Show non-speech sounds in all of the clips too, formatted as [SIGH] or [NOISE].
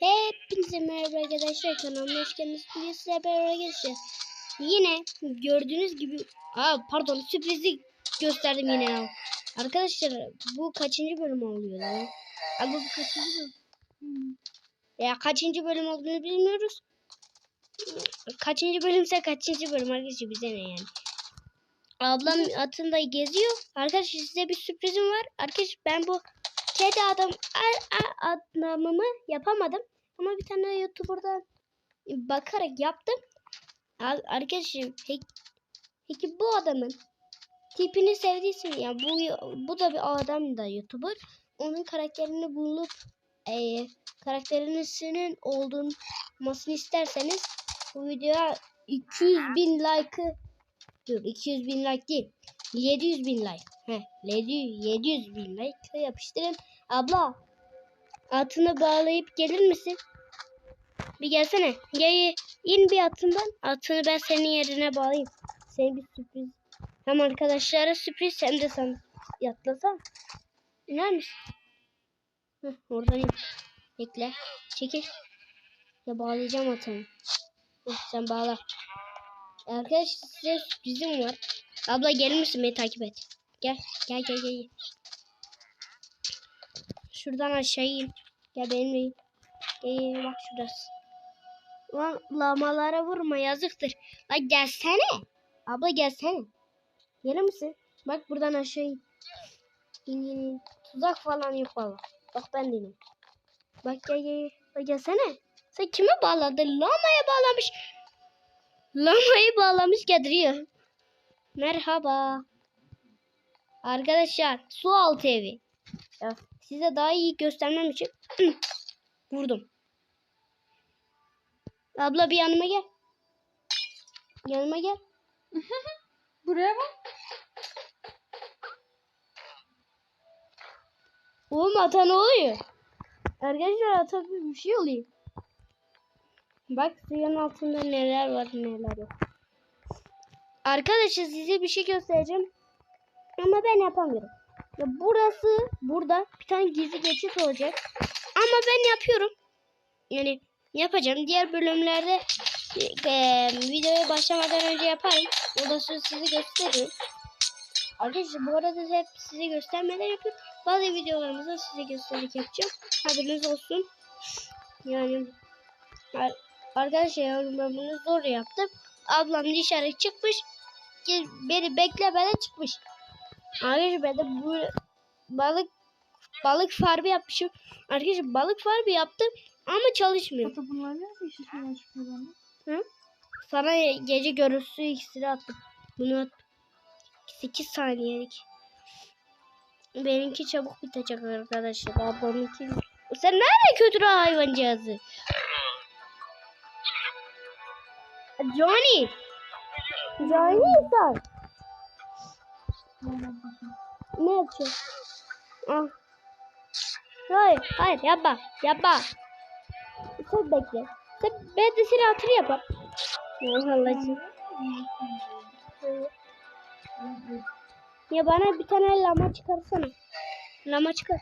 Hepinize merhaba arkadaşlar kanalıma hoş geldiniz. Bugün size beraber geçeceğiz. Yine gördüğünüz gibi Aa pardon sürprizi gösterdim yine ya. Arkadaşlar bu kaçıncı bölüm oluyor ya? Abi bu kaçıncı bölüm? Hmm. Ya kaçıncı bölüm olduğunu bilmiyoruz. Kaçıncı bölümse kaçıncı bölüm arkadaşlar bize ne yani. Ablam atında geziyor. Arkadaşlar size bir sürprizim var. Arkadaşlar ben bu kedi adam a- a- adamımı yapamadım. Ama bir tane YouTuber'dan bakarak yaptım. Ar- Arkadaşlar peki, peki bu adamın tipini sevdiysen ya bu bu da bir adam da YouTuber. Onun karakterini bulup e, karakterinizin olduğunu isterseniz bu videoya 200 bin like'ı dur 200 bin like değil 700 bin like. Heh, 700 bin like yapıştırın. Abla atını bağlayıp gelir misin? Bir gelsene. Gel in bir atından. Atını ben senin yerine bağlayayım. Senin bir sürpriz. Hem arkadaşlara sürpriz hem de sen yatlasana iner misin Heh, oradan in. Bekle çekil. Ya bağlayacağım atını Heh, sen bağla Arkadaşlar sürprizim var. Abla gelir misin beni takip et. Gel gel gel gel. Şuradan aşağı in. Gel benimle in. Gel, bak şurası. Lan lamalara vurma yazıktır. Lan gelsene. Abla gelsene. Gelir misin? Bak buradan aşağı. İn in in. Tuzak falan yok valla. Bak ben değilim. Bak gel gel. Bak gelsene. Sen kime bağladın? Lamaya bağlamış. Lamayı bağlamış getiriyor. Merhaba. Arkadaşlar su altı evi. Ya, size daha iyi göstermem için [CLEARS THROAT] vurdum. Abla bir yanıma gel. Yanıma gel. [LAUGHS] Buraya bak. Oğlum ata ne oluyor? Arkadaşlar ata bir şey oluyor. Bak suyun altında neler var neler yok. Arkadaşlar size bir şey göstereceğim. Ama ben yapamıyorum. Ya burası burada bir tane gizli geçit olacak. Ama ben yapıyorum. Yani yapacağım. Diğer bölümlerde e, videoya başlamadan önce yaparım. O da size gösteririm. Arkadaşlar bu arada hep size göstermeden yapıyorum. Bazı videolarımızda size göstererek yapacağım. Haberiniz olsun. Yani Arkadaşlar ben bunu zor yaptım. Ablam dışarı çıkmış. Gel, beni beklemeden çıkmış. Arkadaşlar ben de bu balık balık farbi yapmışım. Arkadaşlar balık farbi yaptım ama çalışmıyor. Ata bunlar ne? Hı? Sana gece görüntüsü iksiri attım. Bunu attım. 8 saniyelik. Benimki çabuk bitecek arkadaşlar. Ablamınki. Sen nerede kötü hayvancağızı? Johnny. Johnny sen. Ne yapıyorsun? Ah. Hayır, hayır yapma, yapma. Sen bekle. Sen, ben de seni hatır yapar. Allah'cığım. Ya bana bir tane lama çıkarsana. Lama çıkar.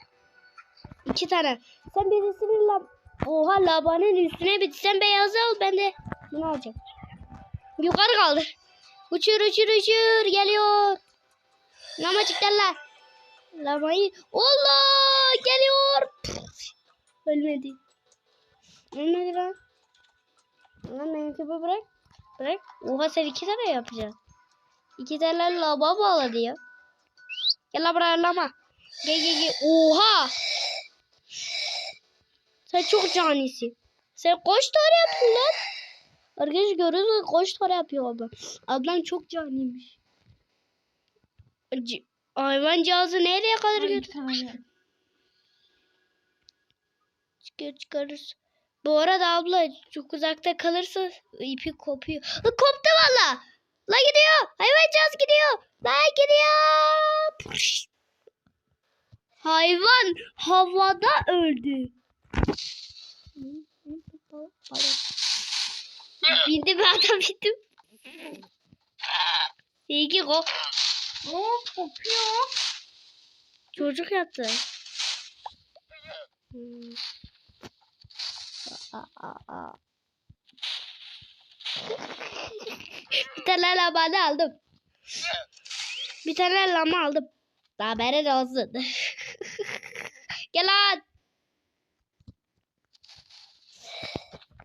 İki tane. Sen birisini lam... Oha labanın üstüne bit. Sen beyazı al ben de bunu alacağım. Yukarı kaldır. Uçur uçur uçur geliyor. Lama çıktılar. Lamayı. Allah geliyor. Ölmedi. Ölmedi lan. Lan benimki bu bırak. Bırak. Oha sen iki tane yapacaksın. İki tane lama bağladı ya. Gel lan buraya lama. Gel gel gel. Oha. Sen çok canisin. Sen kaç tane yaptın lan? Arkadaşlar görüyorsunuz kaç tane yapıyor ablam. Ablam çok caniymiş. C hayvancağızı nereye kadar Bir götür? tane. Çıkar çıkarırız. Bu arada abla çok uzakta kalırsa ipi kopuyor. Ha, koptu valla. La gidiyor. Hayvancağız gidiyor. La gidiyor. Pırş. Hayvan havada öldü. Bindim adam bindim. İyi ko. Oo kopuyor. Çocuk yaptı. Hmm. Aa, aa, aa. bir tane lama da aldım. Bir tane lama aldım. Haberin olsun. [LAUGHS] Gel lan.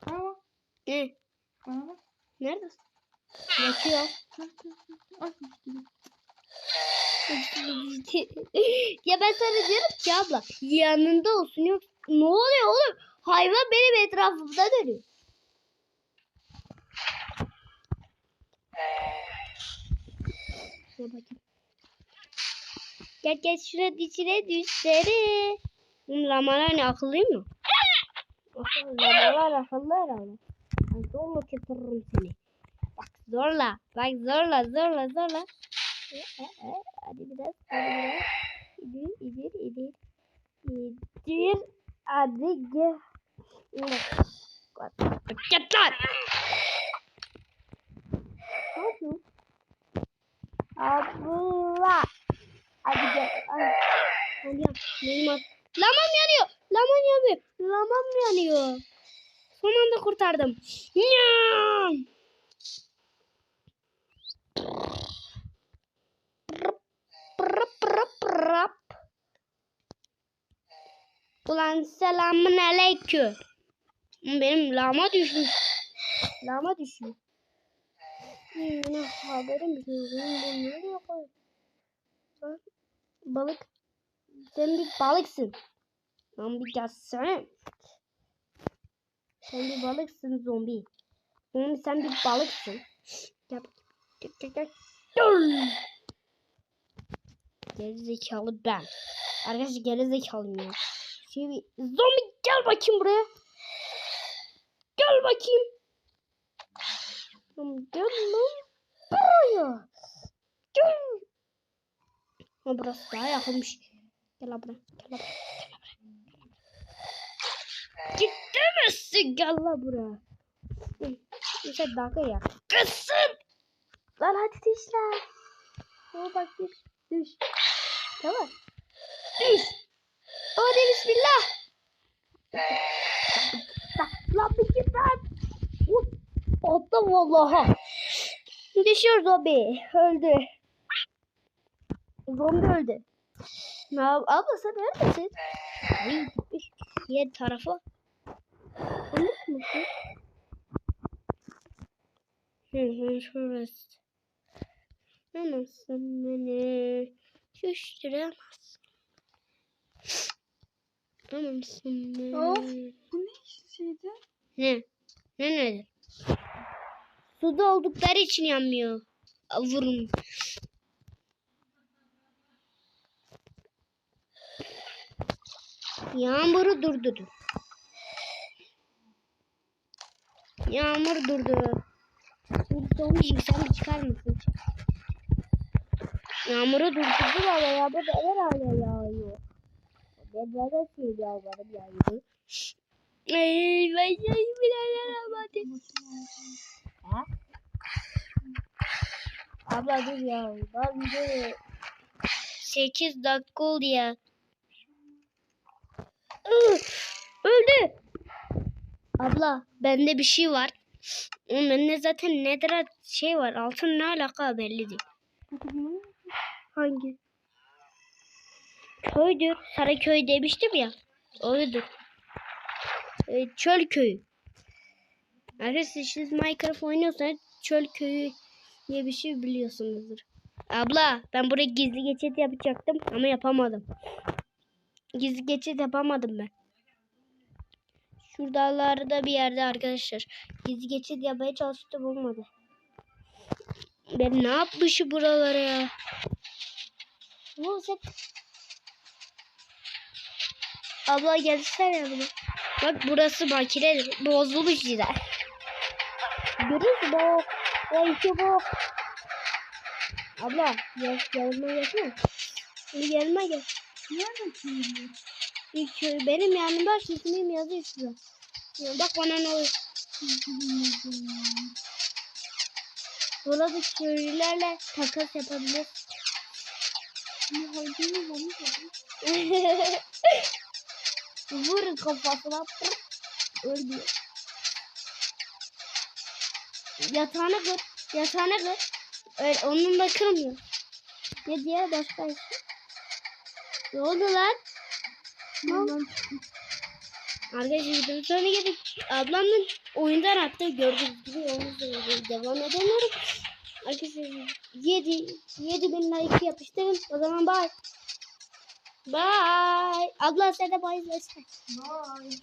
Bana bak. Ne? Bana bak. Neredesin? Yatıyor. [LAUGHS] Ya ben sana diyorum ki abla yanında olsun yok. Ne oluyor oğlum? Hayvan benim etrafımda dönüyor. Şuna bakayım. Gel gel şuraya içine düşleri. Oğlum lamalar ne akıllı mı? Lamalar akıllı herhalde. Zorla getiririm seni. Bak zorla. Bak zorla zorla zorla. E, e, e, Hadi biraz hadi biraz. İdir idir idir. İdir. Hadi gel. Git lan. Ne yapıyorsun? Abla. Hadi gel. Benim at- Lamam yanıyor. Lamam yanıyor. Lamam yanıyor. Son anda kurtardım. Nyam. Ulan selamun aleyküm. Benim lama düşmüş. Lama düşmüş. Ne haberim yok. Ben nereye? Sen Balık. Sen bir balıksın. Lan bir gelsene. Sen bir balıksın zombi. Zombi sen bir balıksın. Gel. Gel gel gel. Dur. Gerizekalı ben. Arkadaşlar gerizekalıyım ya. Şimdi zombi gel bakayım buraya. Gel bakayım. Gel lan buraya. Gel. Ha burası daha yakınmış. Gel lan buraya. Gel lan buraya. Gel lan buraya. İşte dalga ya. Kızsın. Lan hadi düş lan. Oo bak düş. Düş. Tamam. Düş. Hadi bismillah. Lan, bir git lan. Attım vallaha. Düşüyor zombi. Öldü. Zombi öldü. Ne Abla sen neredesin? Ay gitmiş. Musun? Hı hı şurası. Anasın beni. Şuşturamazsın. Anasın beni. Of. Bu ne şeydi? Ne? Ne nedir? Suda oldukları için yanmıyor. Vurun. Yağmuru durdurdu. Yağmur durdu. Sen bir çıkar mısın? Yağmuru durdurdu ama yağmur neler hala yağıyor. Ben nereden söylüyor yağmur yağıyor? Ay ben şey bilemem Ha? Abla dur ya. Ben de 8 dakika oldu ya. Ih, Öldü. Abla bende bir şey var. Onun bende zaten nedir şey var. Altın ne alaka belli değil. Hangi? Köydür. Saraköy demiştim ya. Oydu. Ee, çöl köyü. Arkadaşlar siz Minecraft oynuyorsanız çöl köyü diye bir şey biliyorsunuzdur. Abla ben buraya gizli geçit yapacaktım ama yapamadım. Gizli geçit yapamadım ben. Şuradalarda bir yerde arkadaşlar. Gizli geçit yapmaya çalıştım olmadı. Ben ne yapmışım buralara ya? Bu sen... Abla gelsene yanıma. Bak burası makine bozulmuş yine. Görüyor musun bak? Ya işte bu. Abla gel yanıma gelsene. Yanıma gel. Nerede köylü? İlk köy benim yanımda ismim yazıyor şurada. Bak bana ne oluyor. Burada köylülerle takas yapabilir. [LAUGHS] Vur kafasına. Ölmüyor. Yatağına kır. Yatağına kır. Öyle, onun da kırmıyor. Ne diye başka. Ne oldu lan? Arkadaşlar videonun sonuna geldik. Ablamın oyundan attı. Gördüğünüz gibi onu da devam edemiyorum. Arkadaşlar 7 7 bin like yapıştırın. O zaman bye. Bye. Abla sen de bye. Bye.